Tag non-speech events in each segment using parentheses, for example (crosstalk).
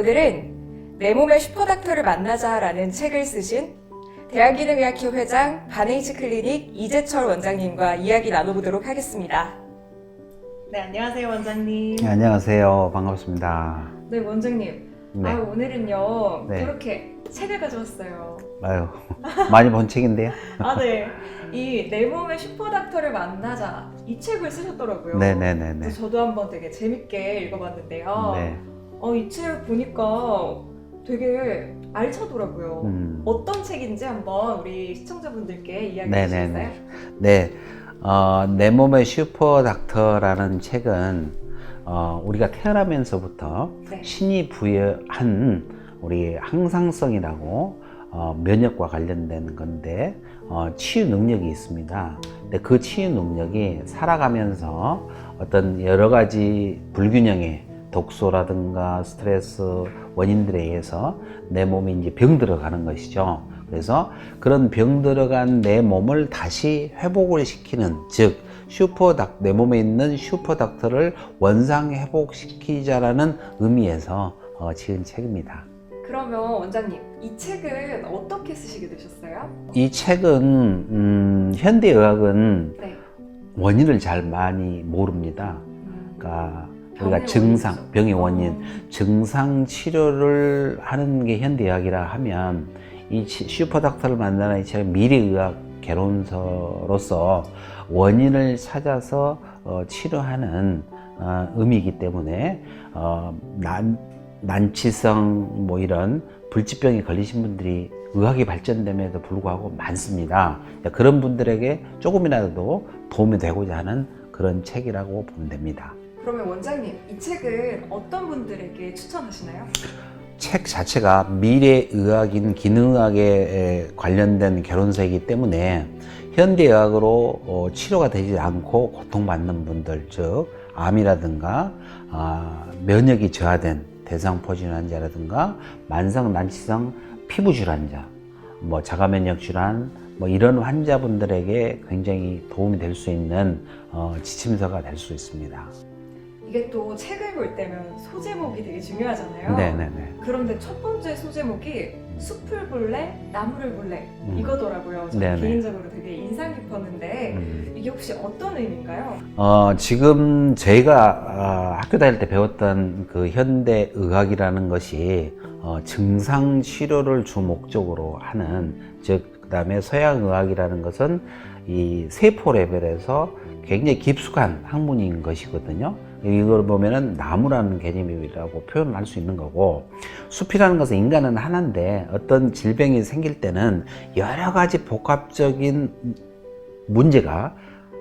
네, 오늘은 내 몸의 슈퍼닥터를 만나자라는 책을 쓰신 대한기능의학회 회장 바네이츠 클리닉 이재철 원장님과 이야기 나눠보도록 하겠습니다. 네, 안녕하세요, 원장님. 네, 안녕하세요. 반갑습니다. 네, 원장님. 네. 아, 오늘은요, 네. 그렇게 책을 가져왔어요. 아유, 많이 본 책인데요. (laughs) 아, 네. 이 내 몸의 슈퍼닥터를 만나자 이 책을 쓰셨더라고요. 네네네네. 그래서 저도 한번 되게 재밌게 읽어봤는데요. 네. 어, 이 책 보니까 되게 알차더라고요. 음, 어떤 책인지 한번 우리 시청자분들께 이야기해 네네네. 주실까요? 네. 어, 내 몸의 슈퍼 닥터라는 책은 어, 우리가 태어나면서부터 네. 신이 부여한 우리 항상성이라고 어, 면역과 관련된 건데 어, 치유 능력이 있습니다. 근데 그 치유 능력이 살아가면서 어떤 여러 가지 불균형의 독소라든가 스트레스 원인들에 의해서 내 몸이 이제 병 들어가는 것이죠. 그래서 그런 병 들어간 내 몸을 다시 회복을 시키는 즉 슈퍼닥 내 몸에 있는 슈퍼닥터를 원상 회복시키자라는 의미에서 어, 지은 책입니다. 그러면 원장님, 이 책은 어떻게 쓰시게 되셨어요? 이 책은 음, 현대 의학은 네. 원인을 잘 많이 모릅니다. 음, 그러니까 우리가 증상, 원인이죠. 병의 어, 원인, 증상 치료를 하는 게 현대의학이라 하면 이 치- 슈퍼닥터를 만나는 이 책은 미래의학 개론서로서 원인을 찾아서 어, 치료하는 어, 의미이기 때문에 어, 난, 난치성 뭐 이런 불치병에 걸리신 분들이 의학이 발전됨에도 불구하고 많습니다. 그런 분들에게 조금이라도 도움이 되고자 하는 그런 책이라고 보면 됩니다. 그러면 원장님, 이 책은 어떤 분들에게 추천하시나요? 책 자체가 미래의학인 기능의학에 관련된 결혼서이기 때문에 현대의학으로 어, 치료가 되지 않고 고통받는 분들 즉 암이라든가 아, 면역이 저하된 대상포진 환자라든가 만성 난치성 피부 질환자 뭐 자가면역 질환 뭐 이런 환자분들에게 굉장히 도움이 될 수 있는 어, 지침서가 될 수 있습니다. 이게 또 책을 볼 때면 소제목이 되게 중요하잖아요. 네네네. 그런데 첫 번째 소제목이 숲을 볼래, 나무를 볼래 음. 이거더라고요. 저는 네네. 개인적으로 되게 인상 깊었는데 음. 이게 혹시 어떤 의미인가요? 어, 지금 저희가 어, 학교 다닐 때 배웠던 그 현대 의학이라는 것이 어, 증상 치료를 주 목적으로 하는 즉 그다음에 서양 의학이라는 것은 이 세포 레벨에서 굉장히 깊숙한 학문인 것이거든요. 이걸 보면은 나무라는 개념이라고 표현을 할 수 있는 거고 숲이라는 것은 인간은 하나인데 어떤 질병이 생길 때는 여러 가지 복합적인 문제가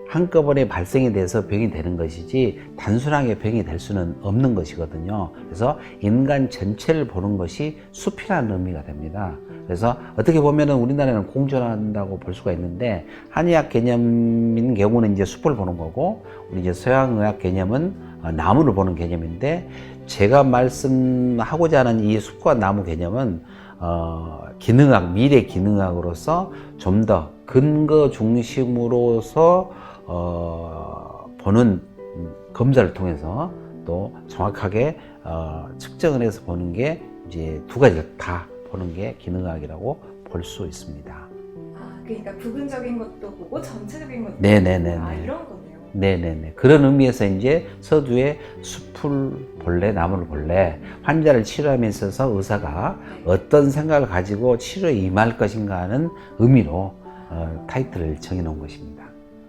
한꺼번에 발생이 돼서 병이 되는 것이지 단순하게 병이 될 수는 없는 것이거든요. 그래서 인간 전체를 보는 것이 숲이라는 의미가 됩니다. 그래서 어떻게 보면은 우리나라는 공존한다고 볼 수가 있는데 한의학 개념인 경우는 이제 숲을 보는 거고 우리 이제 서양 의학 개념은 어, 나무를 보는 개념인데 제가 말씀하고자 하는 이 숲과 나무 개념은 어, 기능학, 미래 기능학으로서 좀 더 근거 중심으로서 어, 보는 음, 검사를 통해서 또 정확하게 어, 측정을 해서 보는 게 이제 두 가지를 다 보는 게 기능학이라고 볼 수 있습니다. 아, 그러니까 부분적인 것도 보고 전체적인 것도 네네네네. 보고 아, 이런 거 네네네. 그런 의미에서 이제 서두에 숲을 볼래, 나무를 볼래, 환자를 치료함에 있어서 의사가 어떤 생각을 가지고 치료에 임할 것인가 하는 의미로 어, 타이틀을 정해놓은 것입니다.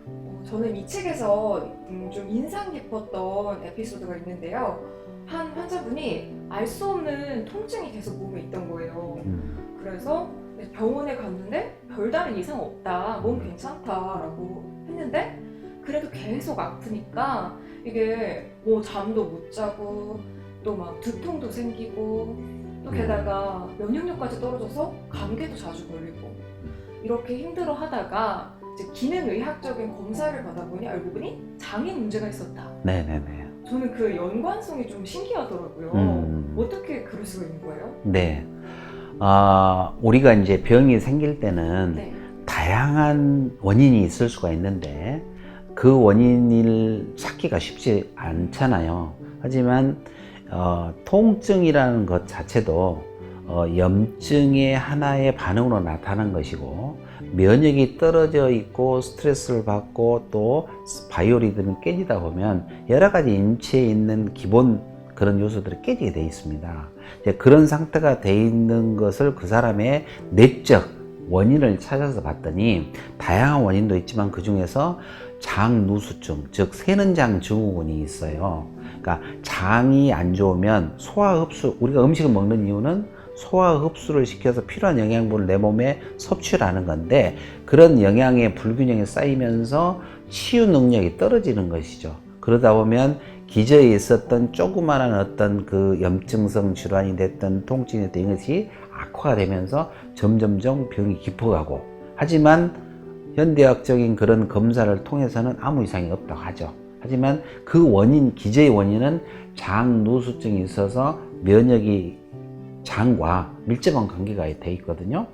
어, 저는 이 책에서 음, 좀 인상 깊었던 에피소드가 있는데요. 한 환자분이 알 수 없는 통증이 계속 몸에 있던 거예요. 음, 그래서 병원에 갔는데 별다른 이상 없다, 몸 괜찮다라고 했는데 그래도 계속 아프니까 이게 뭐 잠도 못 자고 또 막 두통도 생기고 또 게다가 면역력까지 떨어져서 감기도 자주 걸리고 이렇게 힘들어 하다가 이제 기능의학적인 검사를 받아보니 알고 보니 장인 문제가 있었다. 네네네. 저는 그 연관성이 좀 신기하더라고요. 음. 어떻게 그럴 수가 있는 거예요? 네. 아, 우리가 이제 병이 생길 때는 네. 다양한 원인이 있을 수가 있는데 그 원인을 찾기가 쉽지 않잖아요. 하지만 어, 통증이라는 것 자체도 어, 염증의 하나의 반응으로 나타난 것이고 면역이 떨어져 있고 스트레스를 받고 또 바이오리듬이 깨지다 보면 여러 가지 인체에 있는 기본 그런 요소들이 깨지게 돼 있습니다. 그런 상태가 돼 있는 것을 그 사람의 내적 원인을 찾아서 봤더니 다양한 원인도 있지만 그 중에서 장누수증, 즉 세는장 증후군이 있어요. 그러니까 장이 안 좋으면 소화 흡수, 우리가 음식을 먹는 이유는 소화 흡수를 시켜서 필요한 영양분을 내 몸에 섭취하는 건데 그런 영양의 불균형이 쌓이면서 치유 능력이 떨어지는 것이죠. 그러다 보면 기저에 있었던 조그마한 어떤 그 염증성 질환이 됐던 통증이 됐던 이것이 악화가 되면서 점점점 병이 깊어가고 하지만 현대학적인 그런 검사를 통해서는 아무 이상이 없다고 하죠. 하지만 그 원인, 기저의 원인은 장누수증이 있어서 면역이 장과 밀접한 관계가 돼 있거든요.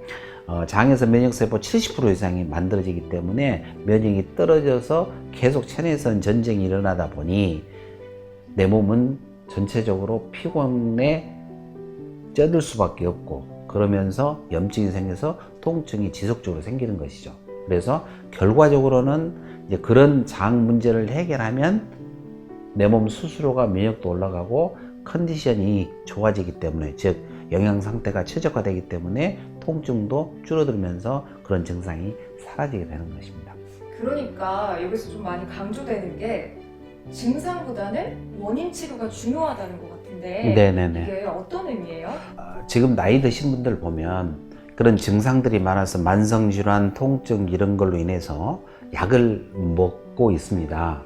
어, 장에서 면역세포 70% 이상이 만들어지기 때문에 면역이 떨어져서 계속 체내에선 전쟁이 일어나다 보니 내 몸은 전체적으로 피곤에 쪄들 수밖에 없고 그러면서 염증이 생겨서 통증이 지속적으로 생기는 것이죠. 그래서 결과적으로는 이제 그런 장 문제를 해결하면 내 몸 스스로가 면역도 올라가고 컨디션이 좋아지기 때문에 즉 영양 상태가 최적화되기 때문에 통증도 줄어들면서 그런 증상이 사라지게 되는 것입니다. 그러니까 여기서 좀 많이 강조되는 게 증상보다는 원인 치료가 중요하다는 것 같은데 네네네. 이게 어떤 의미예요? 지금 나이 드신 분들 보면 그런 증상들이 많아서 만성질환, 통증 이런 걸로 인해서 약을 먹고 있습니다.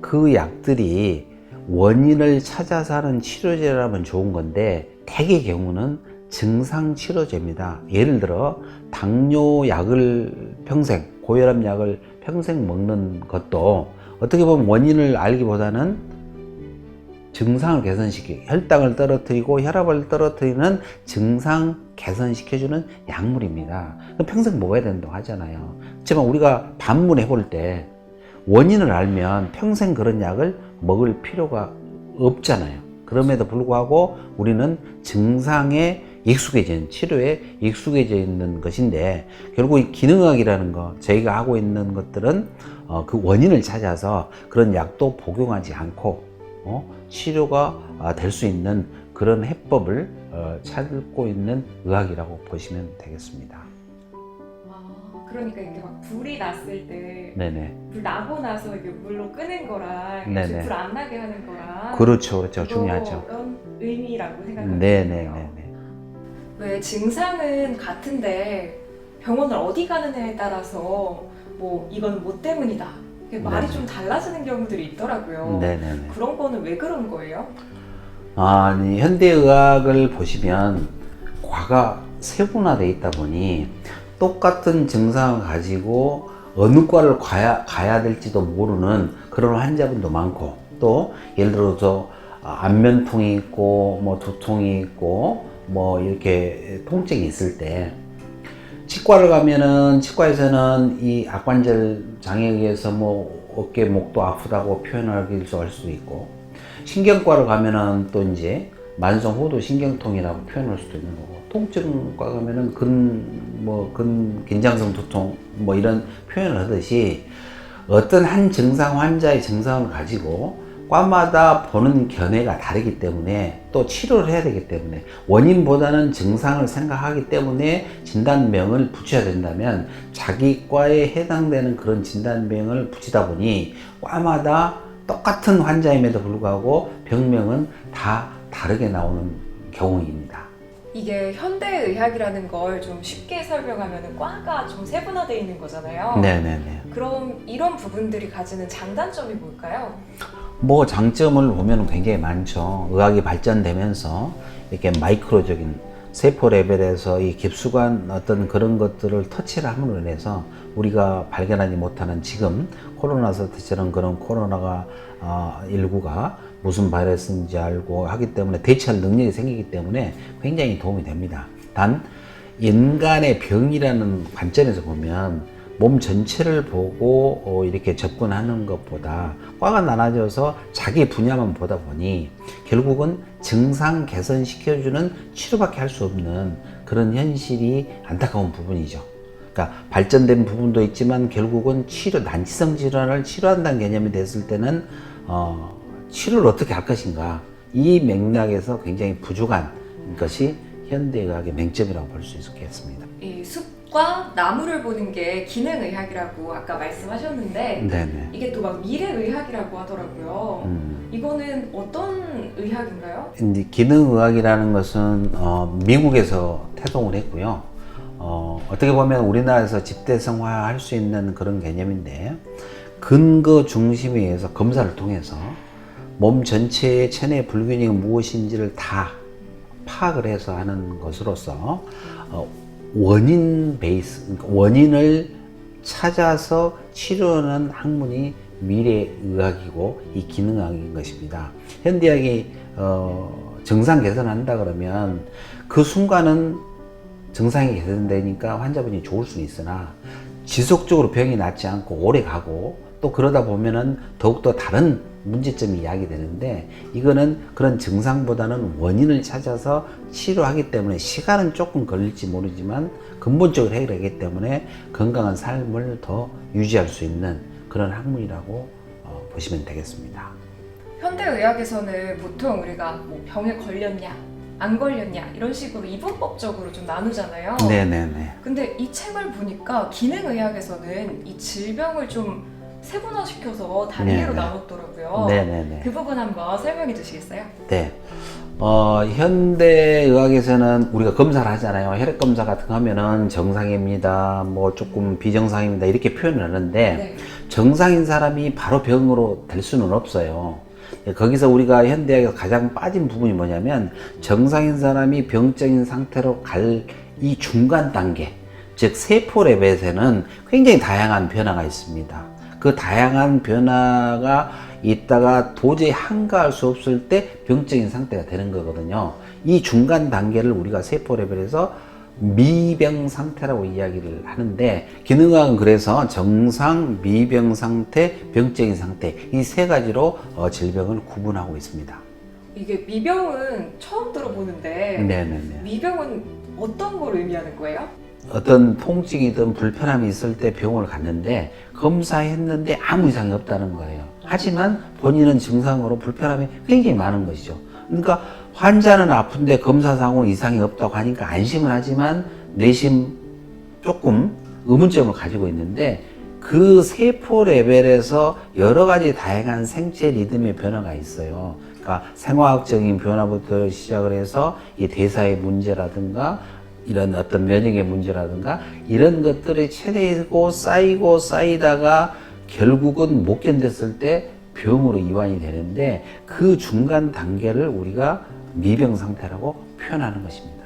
그 약들이 원인을 찾아서 하는 치료제라면 좋은 건데 대개 경우는 증상 치료제입니다. 예를 들어 당뇨 약을 평생, 고혈압 약을 평생 먹는 것도 어떻게 보면 원인을 알기보다는 증상을 개선시키 혈당을 떨어뜨리고 혈압을 떨어뜨리는 증상 개선시켜주는 약물입니다. 평생 먹어야 된다고 하잖아요. 하지만 우리가 반문해 볼 때 원인을 알면 평생 그런 약을 먹을 필요가 없잖아요. 그럼에도 불구하고 우리는 증상에 익숙해진 치료에 익숙해져 있는 것인데 결국 이 기능학이라는 거 저희가 하고 있는 것들은 어, 그 원인을 찾아서 그런 약도 복용하지 않고 어, 치료가 될 수 있는 그런 해법을 어, 찾고 있는 의학이라고 보시면 되겠습니다. 아, 그러니까 이렇게 막 불이 났을 때 네네. 불 나고 나서 이게 물로 끄는 거랑 네네. 불안 나게 하는 거랑 그렇죠, 그렇죠. 중요하죠. 그런 의미라고 생각하면 네네네네. 왜 증상은 같은데 병원을 어디 가느냐에 따라서 뭐 이건 뭐 때문이다 이게 말이 네네. 좀 달라지는 경우들이 있더라고요. 네네네. 그런 거는 왜 그런 거예요? 아니, 현대의학을 보시면 과가 세분화되어 있다 보니 똑같은 증상을 가지고 어느 과를 가야, 가야 될지도 모르는 그런 환자분도 많고 또 예를 들어서 안면통이 있고 뭐 두통이 있고 뭐 이렇게 통증이 있을 때 치과를 가면은 치과에서는 이 악관절 장애에 의해서 뭐 어깨 목도 아프다고 표현하길 할 수도 있고 신경과를 가면은 또 이제 만성 호도 신경통이라고 표현할 수도 있는 거고 통증과 가면은 근 뭐 근 긴장성 두통 뭐 이런 표현을 하듯이 어떤 한 증상 환자의 증상을 가지고 과마다 보는 견해가 다르기 때문에 또 치료를 해야 되기 때문에 원인보다는 증상을 생각하기 때문에 진단명을 붙여야 된다면 자기 과에 해당되는 그런 진단명을 붙이다 보니 과마다 똑같은 환자임에도 불구하고 병명은 다 다르게 나오는 경우입니다. 이게 현대의학이라는 걸 좀 쉽게 설명하면 과가 좀 세분화되어 있는 거잖아요. 네네네. 그럼 이런 부분들이 가지는 장단점이 뭘까요? 뭐 장점을 보면 굉장히 많죠. 의학이 발전되면서 이렇게 마이크로적인 세포 레벨에서 이 깊숙한 어떤 그런 것들을 터치를 함으로 인해서 우리가 발견하지 못하는 지금 코로나 사태처럼 그런 코로나가 어, 19가 무슨 바이러스인지 알고 하기 때문에 대처할 능력이 생기기 때문에 굉장히 도움이 됩니다. 단 인간의 병이라는 관점에서 보면 몸 전체를 보고 어, 이렇게 접근하는 것보다 과가 나눠져서 자기 분야만 보다 보니 결국은 증상 개선시켜주는 치료밖에 할 수 없는 그런 현실이 안타까운 부분이죠. 그러니까 발전된 부분도 있지만 결국은 치료 난치성 질환을 치료한다는 개념이 됐을 때는 어, 치료를 어떻게 할 것인가 이 맥락에서 굉장히 부족한 것이 현대의학의 맹점이라고 볼 수 있겠습니다. 이 숲과 나무를 보는 게 기능의학이라고 아까 말씀하셨는데 네네. 이게 또 막 미래의학이라고 하더라고요. 음. 이거는 어떤 의학인가요? 이제 기능의학이라는 것은 어, 미국에서 태동을 했고요. 어, 어떻게 보면 우리나라에서 집대성화할 수 있는 그런 개념인데 근거 중심에 의해서 검사를 통해서 몸 전체의 체내 불균형이 무엇인지를 다 파악을 해서 하는 것으로서 어, 원인 베이스, 그러니까 원인을 찾아서 치료하는 학문이 미래의학이고 이 기능의학인 것입니다. 현대의학이 어, 증상 개선한다 그러면 그 순간은 증상이 개선되니까 환자분이 좋을 수는 있으나 지속적으로 병이 낫지 않고 오래 가고 또 그러다 보면은 더욱더 다른 문제점이 야기되는데 이거는 그런 증상보다는 원인을 찾아서 치료하기 때문에 시간은 조금 걸릴지 모르지만 근본적으로 해결하기 때문에 건강한 삶을 더 유지할 수 있는 그런 학문이라고 어, 보시면 되겠습니다. 현대의학에서는 보통 우리가 뭐 병에 걸렸냐, 안 걸렸냐 이런 식으로 이분법적으로 좀 나누잖아요. 네네네. 근데 이 책을 보니까 기능의학에서는 이 질병을 좀 세분화시켜서 단계로 네네. 나눴더라고요. 네네네. 그 부분 한번 설명해 주시겠어요? 네. 어, 현대의학에서는 우리가 검사를 하잖아요. 혈액 검사 같은 거 하면은 정상입니다. 뭐 조금 비정상입니다. 이렇게 표현을 하는데 네. 정상인 사람이 바로 병으로 될 수는 없어요. 거기서 우리가 현대학에서 가장 빠진 부분이 뭐냐면 정상인 사람이 병적인 상태로 갈 이 중간 단계, 즉 세포 레벨에서는 굉장히 다양한 변화가 있습니다. 그 다양한 변화가 있다가 도저히 한가할 수 없을 때 병적인 상태가 되는 거거든요. 이 중간 단계를 우리가 세포 레벨에서 미병 상태라고 이야기를 하는데 기능학은 그래서 정상, 미병 상태, 병적인 상태 이 세 가지로 어, 질병을 구분하고 있습니다. 이게 미병은 처음 들어보는데 네네네. 미병은 어떤 걸 의미하는 거예요? 어떤 통증이든 불편함이 있을 때 병원을 갔는데 검사했는데 아무 이상이 없다는 거예요. 하지만 본인은 증상으로 불편함이 굉장히 많은 것이죠. 그러니까 환자는 아픈데 검사상으로 이상이 없다고 하니까 안심을 하지만 내심 조금 의문점을 가지고 있는데 그 세포 레벨에서 여러 가지 다양한 생체 리듬의 변화가 있어요. 그러니까 생화학적인 변화부터 시작을 해서 이 대사의 문제라든가 이런 어떤 면역의 문제라든가 이런 것들이 체내고 쌓이고 쌓이다가 결국은 못 견뎠을 때 병으로 이완이 되는데 그 중간 단계를 우리가 미병 상태라고 표현하는 것입니다.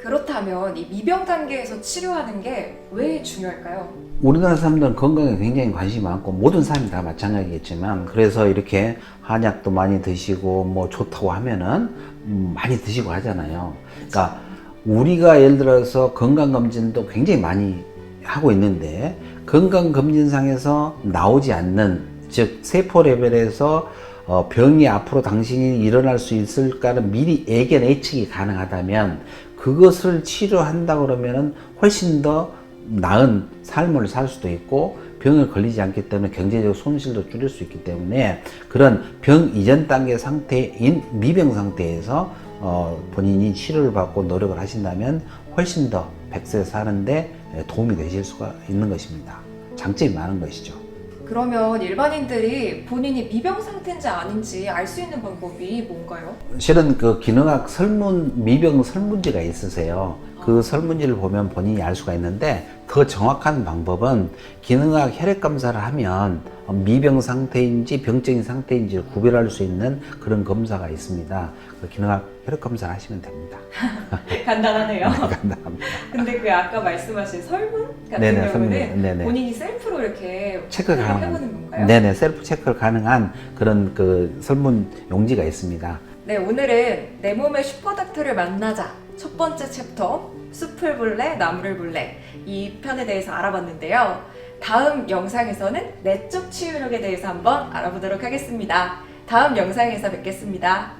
그렇다면 이 미병 단계에서 치료하는 게 왜 중요할까요? 우리나라 사람들은 건강에 굉장히 관심이 많고 모든 사람이 다 마찬가지겠지만 그래서 이렇게 한약도 많이 드시고 뭐 좋다고 하면은 음, 많이 드시고 하잖아요. 그러니까 우리가 예를 들어서 건강검진도 굉장히 많이 하고 있는데 건강검진상에서 나오지 않는 즉 세포 레벨에서 어, 병이 앞으로 당신이 일어날 수 있을까는 미리 예견 예측이 가능하다면 그것을 치료한다 그러면은 훨씬 더 나은 삶을 살 수도 있고 병에 걸리지 않기 때문에 경제적 손실도 줄일 수 있기 때문에 그런 병 이전 단계 상태인 미병 상태에서 어, 본인이 치료를 받고 노력을 하신다면 훨씬 더 100세 사는데 도움이 되실 수가 있는 것입니다. 장점이 많은 것이죠. 그러면 일반인들이 본인이 미병 상태인지 아닌지 알 수 있는 방법이 뭔가요? 실은 그 기능학 설문 미병 설문지가 있으세요. 그 설문지를 보면 본인이 알 수가 있는데 더 정확한 방법은 기능학 혈액 검사를 하면 미병 상태인지 병적인 상태인지를 구별할 수 있는 그런 검사가 있습니다. 그 기능학 혈액 검사를 하시면 됩니다. (laughs) 간단하네요. 간단합니다. 근데 그 아까 말씀하신 설문 같은 네네, 경우는. 네네. 본인이 셀프로 이렇게 체크 가능한 건가요? 네네 셀프 체크를 가능한 그런 그 설문 용지가 있습니다. 네, 오늘은 내 몸의 슈퍼닥터를 만나자 첫 번째 챕터 숲을 볼래 나무를 볼래 이 편에 대해서 알아봤는데요. 다음 영상에서는 내적 치유력에 대해서 한번 알아보도록 하겠습니다. 다음 영상에서 뵙겠습니다.